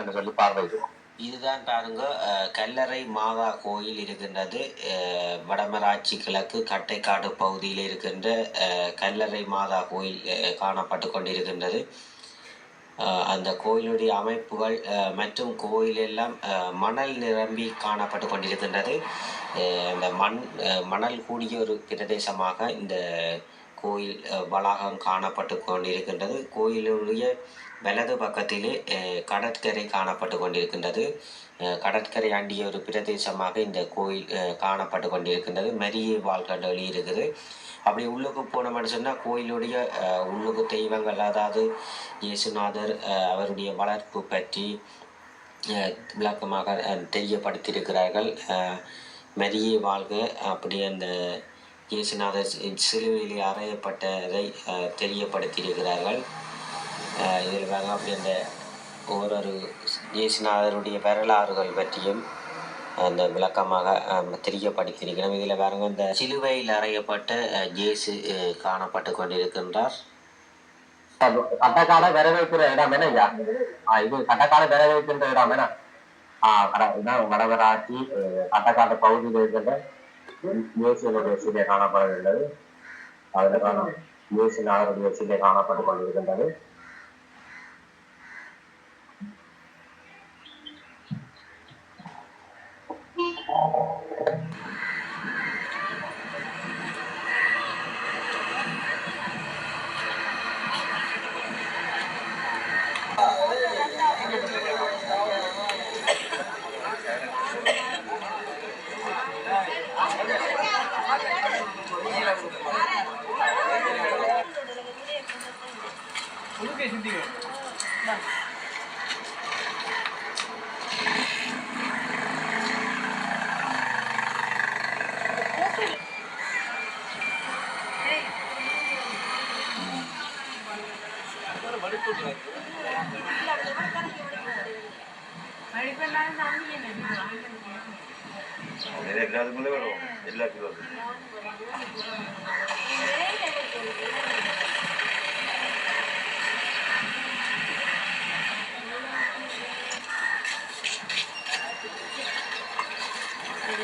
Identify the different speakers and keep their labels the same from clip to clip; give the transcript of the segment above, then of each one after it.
Speaker 1: என்று சொல்லி பார்வையிடுவோம்.
Speaker 2: இதுதான் பாருங்க கல்லறை மாதா கோயில் இருக்கின்றது. வடமராட்சி கிழக்கு கட்டைக்காடு பகுதியில் இருக்கின்ற கல்லறை மாதா கோயில் காணப்பட்டு கொண்டிருக்கின்றது. அந்த கோயிலுடைய அமைப்புகள் மற்றும் கோயில் எல்லாம் மணல் நிரம்பி காணப்பட்டு கொண்டிருக்கின்றது. அந்த மண் மணல் கூடிய ஒரு பிரதேசமாக இந்த கோயில் வளாகம் காணப்பட்டு கொண்டிருக்கின்றது. கோயிலுடைய வலது பக்கத்திலே கடற்கரை காணப்பட்டு கொண்டிருக்கின்றது. கடற்கரை அண்டிய ஒரு பிரதேசமாக இந்த கோயில் காணப்பட்டு கொண்டிருக்கின்றது. மரிய வாழ்க்கை வழி இருக்குது அப்படி உள்ளுக்கு போனோம்னு சொன்னால் கோயிலுடைய உள்ளுக்கு தெய்வங்கள் அதாவது இயேசுநாதர் அவருடைய வளர்ப்பு பற்றி விளக்கமாக தெரியப்படுத்தியிருக்கிறார்கள். அஹ், மரியே வாழ்க அப்படி அந்த இயேசுநாதர் சிலுவையில் அறையப்பட்டதை தெரியப்படுத்தியிருக்கிறார்கள். இதில் வாங்க அப்படி இயேசுநாதருடைய வரலாறுகள் பற்றியும் அந்த விளக்கமாக தெரியப்படுத்தியிருக்கிறோம். இதில் பாருங்க இந்த சிலுவையில் அறையப்பட்ட அஹ், இயேசு காணப்பட்டு கொண்டிருக்கின்றார்.
Speaker 1: கட்டக்கால வரவேற்கிற இடம் என்ன இது கட்டக்கால வரவேற்கின்ற இடம் என்ன? இதான் வடவராட்சி கட்டக்கால கட்டக்காட்டு பகுதியில் இருக்கின்ற இயேசுனுடைய சிலை காணப்படுகின்றது. அதில் காணும் இயேசுநாதருடைய சிலை காணப்பட்டு கொண்டிருக்கின்றது.
Speaker 3: எல்லாத்துக்குள்ளே வரும் எல்லாத்துக்கும்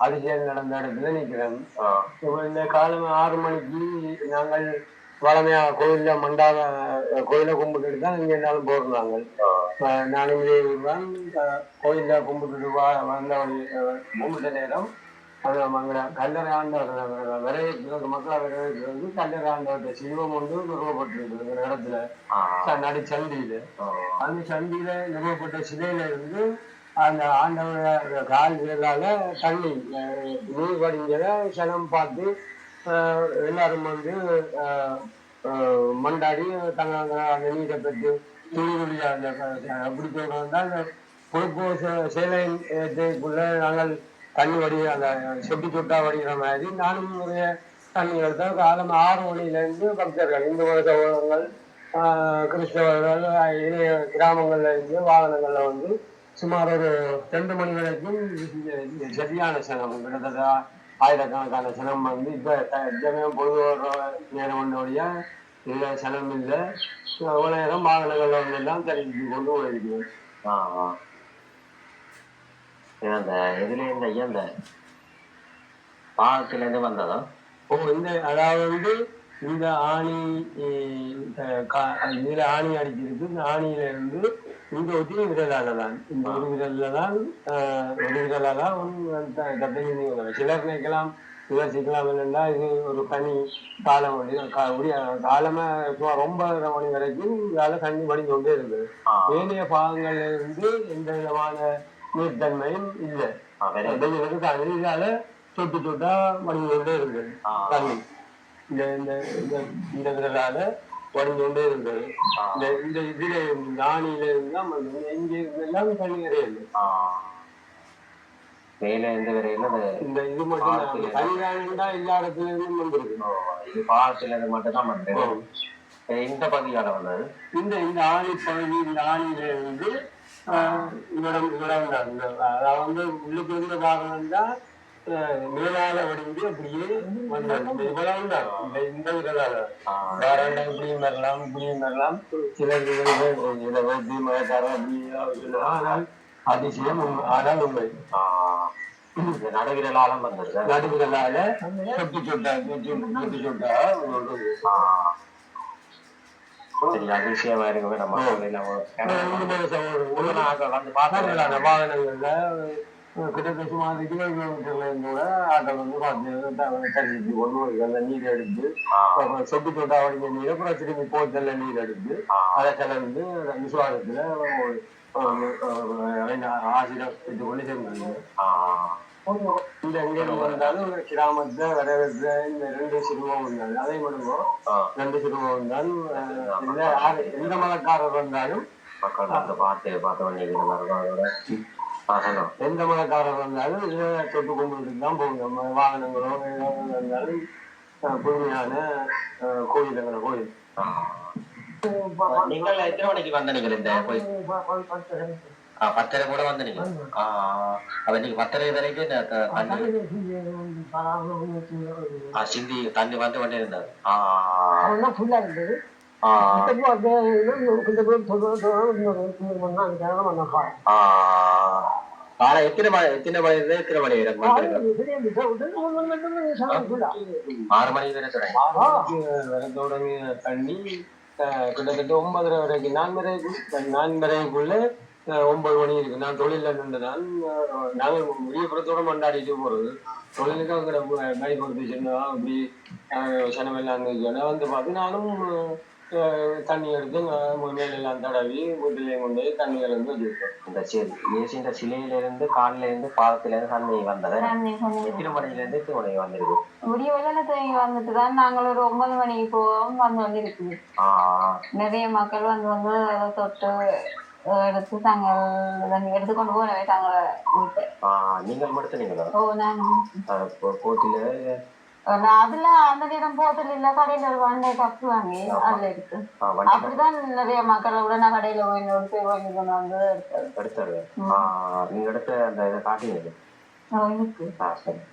Speaker 4: வந்து
Speaker 1: அதிசயம் நடந்த இடத்துல நிற்கிறேன். இந்த காலம் ஆறு மணிக்கு நாங்கள் வளமையா கோயில்ல மண்டாத அஹ், கோயிலை கும்பிட்டுட்டு தான் இங்கே இருந்தாலும் போகிறோம் நாங்கள் ஊர்தான் அஹ், கோயில்ல கும்பிட்டுட்டு வா வந்த கும்பிட்ட நேரம் அது அங்கே கல்லறை ஆண்டவர் வரவேற்கிறது மக்களை வரவேற்கிறது கல்லறை ஆண்டவர்கிட்ட சிவம் ஒன்று நிறுவப்பட்டிருக்கு இந்த இடத்துல. நடு சந்தியில. அந்த சந்தியில நிறுவப்பட்ட சிலையில இருந்து அந்த ஆண்டவர கால் தண்ணி நீர் வடிஞ்சத சனம் பார்த்து எல்லாரும் வந்து மண்டாடி தங்க அந்த நீரை பெற்று துணி துளியா அந்த அப்படி சொல்றதா அந்த பொறுப்பு சேலைக்குள்ள நாங்கள் தண்ணி வடி அந்த செட்டி சொட்டா வடிகிற மாதிரி நானும் உடைய தண்ணிகள் தான் காலம் ஆறு மணிலேருந்து பக்தர்கள் இந்து மத சகோதரர்கள் கிறிஸ்தவர்கள் ஆஹ் கிராமங்கள்ல இருந்து வாகனங்கள்ல வந்து சுமார் ஒரு ரெண்டு மணி வரைக்கும் சரியான சனம் கிட்டத்தட்ட ஆயிரக்கணக்கான சனம் வந்து இப்ப த- பொழுது வர நேரம் ஒன்றுடைய இல்லை சனம் இல்லை. அவ்வளவு நேரம் வாகனங்கள்ல வந்து எல்லாம் தெரிஞ்சு கொண்டு போயிருக்கோம்
Speaker 2: அந்த இதுல இந்த ஐயா இந்த பாகத்துல இருந்து வந்ததா?
Speaker 1: ஓ இந்த அதாவது வந்து இந்த ஆணி இந்த கா- இதுல ஆணி அடிச்சிருக்கு இந்த ஆணியில இருந்து இந்த ஒட்டி விரலால தான் இந்த ஒரு விரல்ல தான் ஒரு விரலால கட்டணி சிலர் நினைக்கலாம் விமர்சிக்கலாம் என்னன்னா இது ஒரு பனி காலம் உரிய காலமா சும்மா ரொம்ப மணி வரைக்கும் இதால தண்ணி வடிஞ்சு கொண்டே இருக்குது ஏனைய பாகங்கள்ல இருந்து எந்த விதமான நீர்த்தன்மையும் இல்லை. இதால சொட்டு சொட்டா வடிஞ்சு கொண்டே இருக்குது தண்ணி. இந்த இந்த இந்த இந்த விரலால கொண்டே இருந்தது. இந்த இந்த இதுல நாணியில இருந்தா இங்க எல்லாம் தண்ணி கிடையாது
Speaker 2: மேல இருந்து வரையில அந்த
Speaker 1: இந்த இது மட்டும் தான். தனி எல்லா இடத்துல இருந்தும் வந்திருக்கு
Speaker 2: இது பாலத்துல இருந்து மட்டும் தான் வந்தது இந்த பகுதியால வந்தது?
Speaker 1: இந்த இந்த ஆணி பகுதி இந்த ஆணியில இருந்து தான். இந்த அதாவது வந்து உள்ளுக்கு இருந்த பாகம் தான் மேலால வடிஞ்சு அப்படியே இந்த இவ்வளவு தான். இந்த இந்த விரலால வேற இப்படியும் வரலாம் இப்படியும் வரலாம் சில இதை அப்படி ஆனால் அதிசயம் ஆனால் உண்மை.
Speaker 2: இந்த நடுவிரலாலும் வந்தது.
Speaker 1: நடுவிரலால சொட்டு சொட்டா சொட்டு சொட்டு
Speaker 2: அதிசயமா இருக்குமே நம்ம
Speaker 1: வாகனங்கள்ல கிட்டத்தட்ட சுமார் இருபது கிலோமீட்டர்ல இருந்து கூட ஆட்கள் வந்து பார்த்து தண்ணி கொண்டு போய் அந்த நீர் எடுத்து சொட்டு சொட்டா வடிஞ்ச நீரை அப்புறம் திரும்பி போத்தல்ல நீர் எடுத்து அதை கலந்து விசுவாசத்துல ஆசிரியர் கொண்டு சேர்ந்தாங்க. இந்த எங்க வந்தாலும் கிராமத்துல வரவேற்ற இந்த ரெண்டு சிறுவம் வந்தாங்க. அதே மட்டும் ரெண்டு சிறுவம் தான் எந்த மதக்காரர் வந்தாலும்
Speaker 2: மக்கள் பார்த்து பண்ணிக்கிறாங்க அதோட பசங்க
Speaker 1: எந்த மதக்காரர் வந்தாலும் தொட்டு கும்பிட்டு தான் போகும் நம்ம வாகனங்களோ அஹ், புதுமையான அஹ், கோயில் கோயில்
Speaker 2: நீங்கள் எத்தனை மணிக்கு வந்த நீங்கள் இந்த ஆ, பத்தரை கூட வந்து நீங்க அப்ப நீங்க பத்தரை வரைக்கும் தண்ணி சிந்தி தண்ணி வந்து கொண்டே இருந்தாரு ஆ, காலை எத்தனை மணி எத்தனை மணி இருந்து எத்தனை மணி வரைக்கும் வந்திருக்கு? ஆறு மணி வரை சொல்றேன்
Speaker 1: வர அஹ், கிட்டத்தட்ட ஒன்பதரை வரைக்கும் நான்கரைக்கு நான்கரைக்குள்ள அஹ், ஒன்பது மணி இருக்கு. நான் தொழில நின்றுதான் நாங்கள் விடியப்புறத்தோட மண்டாடிட்டு போறது. தொழிலுக்கு அங்கே கை கொடுத்து சொன்னா அப்படி சனமெல்லாம் இருந்துச்சு வந்து பார்த்து நானும் தண்ணி எடுத்து நான் மேலெல்லாம் தடவி வீட்டிலையும் கொண்டு போய் தண்ணி கலந்து வச்சுருக்கேன்
Speaker 2: இந்த சரி இயேசுன்ற சிலையில இருந்து காலில இருந்து பாதத்துல இருந்து தண்ணி வந்தது இருந்து எத்தனை மணிக்கு வந்திருக்கு.
Speaker 4: விடிய வெள்ளன தூங்கி வந்துட்டு தான் நாங்கள் ஒரு ஒன்பது மணிக்கு போவோம் வந்து வந்து இருக்குது நிறைய மக்கள் வந்து வந்து அதை தொட்டு எடுத்து தாங்கள் தண்ணி எடுத்து கொண்டு போனவே தாங்களை வீட்டு.
Speaker 2: நீங்கள் மட்டும் நீங்களா
Speaker 4: ஓ நான்
Speaker 2: போட்டில
Speaker 4: நான் அதுல அந்த நேரம் போதில் இல்ல கடையில ஒரு வண்டை கப்பு வாங்கி அதுல எடுத்து. அப்படிதான் நிறைய மக்கள் கூட நான் கடையில போய் போய் வாங்கி கொண்டு வந்து
Speaker 2: ஆ, நீங்க எடுத்த அந்த இதை சரி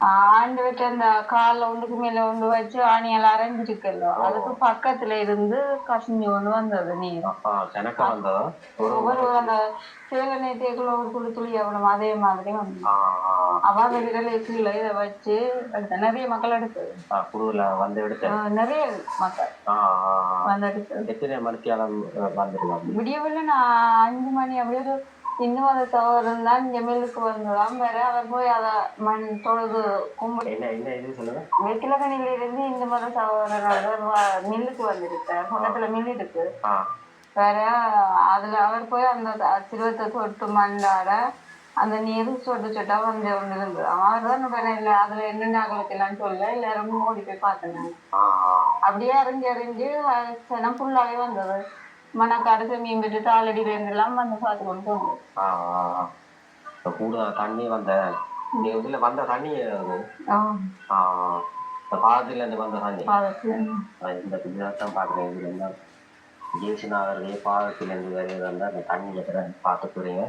Speaker 4: ஆண்டு விட்டு அந்த கால்ல ஒன்றுக்கு மேல ஒன்று வச்சு ஆணியால் அரைஞ்சிருக்கല്ലോ அதுக்கு பக்கத்துல இருந்து கசிஞ்சு கொண்டு வந்தது நீர்
Speaker 2: ஆ, கணக்கா வந்ததா? ஒரு
Speaker 4: ஒவ்வொரு அந்த சேலை நேத்தியக்குள்ள ஒரு துளி துளி எவ்வளவு அதே மாதிரி வந்து
Speaker 2: ஆ,
Speaker 4: அவங்க விரலை கீழே இதை வச்சு நிறைய மக்கள் எடுத்தது.
Speaker 2: வந்து எடுத்த.
Speaker 4: நிறைய மக்கள் வந்து எடுத்தது.
Speaker 2: எத்தனை வந்திருக்காங்க
Speaker 4: விடியவில்லை நான் அஞ்சு மணி அப்படியே அதை தவறு தான் இங்க மில்லுக்கு வந்ததாம் வேற அவர் போய் அதை மண் தொழுது கும்பிட்டு இருந்து இந்த மத சகோதரர் மில்லுக்கு வந்திருக்கார். பக்கத்துல மில் இருக்கு. வேற அதுல அவர் போய் அந்த சிறுவத்தை தொட்டு மண்டாட அந்த நீர் சொட்டு சொட்டா வந்து ஒன்று இருந்தது அவர் தான் இல்லை அதுல என்னென்ன அகலத்திலான்னு சொல்ல எல்லாரும் ஓடி போய் பார்த்தேன் அப்படியே அறிஞ்சு அறிஞ்சு சனம் ஃபுல்லாவே வந்தது. மணக்காடு மீன் விட்டு தாளடியில இருந்தெல்லாம் வந்து பார்த்து கொண்டு.
Speaker 2: இப்ப கூடுதல் தண்ணி வந்த நீங்க வந்த தண்ணி இந்த பாதத்துல இருந்து வந்த தண்ணி?
Speaker 4: பாதத்துல
Speaker 2: இந்த பிள்ளைதான் பாக்குறேன். இதுல என்ன ஜேசுநாதருடைய பாதத்திலிருந்து வரைய வந்த அந்த தண்ணி எத்தனை பார்த்து போறீங்க